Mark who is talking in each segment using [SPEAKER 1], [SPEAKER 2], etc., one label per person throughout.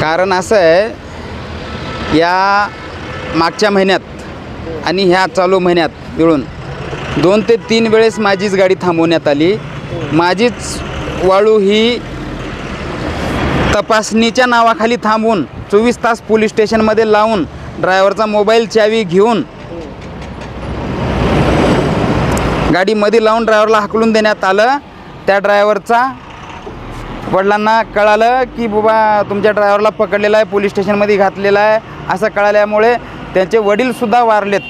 [SPEAKER 1] कारण असं आहे या मागच्या महिन्यात आणि ह्या चालू महिन्यात मिळून दोन ते तीन वेळेस माझीच गाडी थांबवण्यात आली. माझीच वाळू ही तपासणीच्या नावाखाली थांबवून चोवीस तास पोलीस स्टेशनमध्ये लावून ड्रायव्हरचा मोबाईल चावी घेऊन गाडीमध्ये लावून ड्रायव्हरला हाकलून देण्यात आलं. त्या ड्रायव्हरचा वडिलांना कळालं की बाबा तुमच्या ड्रायव्हरला पकडलेला आहे पोलीस स्टेशनमध्ये घातलेला आहे असं कळाल्यामुळे त्यांचे वडीलसुद्धा वारलेत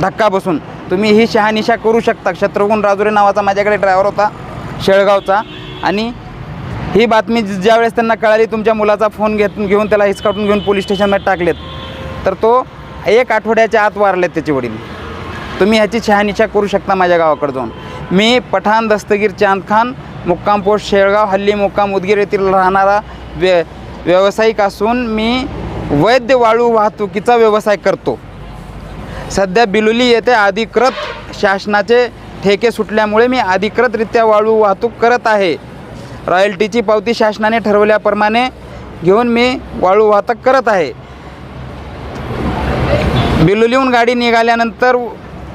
[SPEAKER 1] धक्का बसून. तुम्ही ही शहानिशा करू शकता. शत्रुघ्न राजुरे नावाचा माझ्याकडे ड्रायव्हर होता शेळगावचा. आणि ही बातमी ज्यावेळेस त्यांना कळाली तुमच्या मुलाचा फोन घेत घेऊन त्याला हिसकाटून घेऊन पोलीस स्टेशनमध्ये टाकलेत. तर तो एक आठवड्याच्या आत वारलेत त्याचे वडील. तुम्ही ह्याची शहानिशा करू शकता माझ्या गावाकडे जाऊन. मी पठाण दस्तगीर चांद खान मुक्काम पोस्ट शेळगाव हल्ली मुक्काम उदगीर येथील राहणारा व्य व्यावसायिक असून मी वैद्य वाळू वाहतुकीचा व्यवसाय करतो. सध्या बिलोली येथे अधिकृत शासनाचे ठेके सुटल्यामुळे मी अधिकृतरित्या वाळू वाहतूक करत आहे. रॉयल्टीची पावती शासनाने ठरवल्याप्रमाणे घेऊन मी वाळू वाहतूक करत आहे. बिलोलीहून गाडी निघाल्यानंतर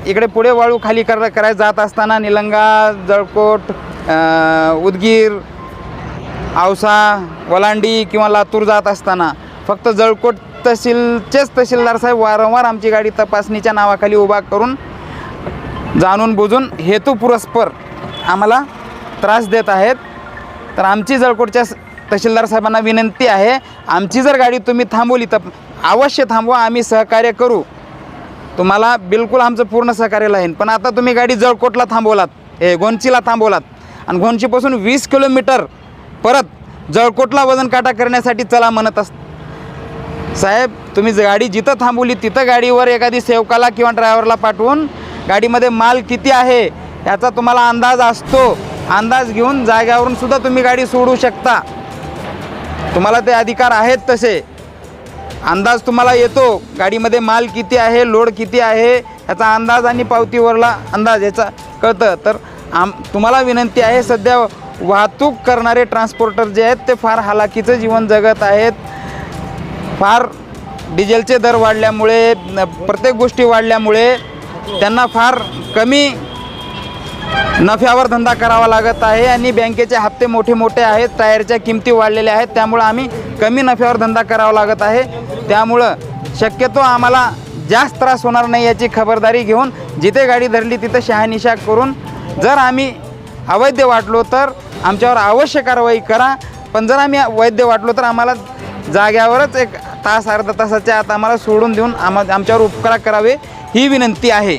[SPEAKER 1] इकडे पुढे वाळू खाली कर करायला जात असताना निलंगा जळकोट उदगीर औसा वलांडी किंवा लातूर जात असताना फक्त जळकोट तहसीलचेच तहसीलदार साहेब वारंवार आमची गाडी तपासणीच्या नावाखाली उभा करून जाणून बुजून हेतुपुरस्पर आम्हाला त्रास देत आहेत. तर आमची जळकोटच्या तहसीलदार साहेबांना विनंती आहे आमची जर गाडी तुम्ही थांबवली तर अवश्य थांबवा आम्ही सहकार्य करू. तुम्हाला बिलकुल आमचं पूर्ण सहकार्य लागेल पण आता तुम्ही गाडी जळकोटला थांबवलात हे गोंचीला थांबवलात. आणि घोणशीपासून वीस किलोमीटर परत जळकोटला वजन काटा करण्यासाठी चला म्हणत अस साहेब तुम्ही ज- गाडी जिथं थांबवली तिथं गाडीवर एखादी सेवकाला किंवा ड्रायव्हरला पाठवून गाडीमध्ये माल किती आहे याचा तुम्हाला अंदाज असतो. अंदाज घेऊन जाग्यावरून सुद्धा तुम्ही गाडी सोडू शकता. तुम्हाला ते अधिकार आहेत तसे. अंदाज तुम्हाला येतो गाडीमध्ये माल किती आहे लोड किती आहे याचा अंदाज आणि पावतीवरला अंदाज याचा कळतं. तर आम तुम्हाला विनंती आहे सध्या वाहतूक करणारे ट्रान्सपोर्टर जे आहेत ते फार हालाकीचं जीवन जगत आहेत. फार डिझेलचे दर वाढल्यामुळे प्रत्येक गोष्टी वाढल्यामुळे त्यांना फार कमी नफ्यावर धंदा करावा लागत आहे आणि बँकेचे हप्ते मोठे मोठे आहेत टायरच्या किमती वाढलेल्या आहेत त्यामुळं आम्ही कमी नफ्यावर धंदा करावा लागत आहे. त्यामुळं शक्यतो आम्हाला जास्त त्रास होणार नाही याची खबरदारी घेऊन जिथे गाडी धरली तिथं शहानिशा करून जर आम्ही अवैध वाटलो तर आमच्यावर अवश्य कारवाई करा. पण जर आम्ही वैद्य वाटलो तर आम्हाला जाग्यावरच एक तास अर्धा तासाच्या आत आम्हाला सोडून देऊन आम्हा आमच्यावर उपकार करावे ही विनंती आहे.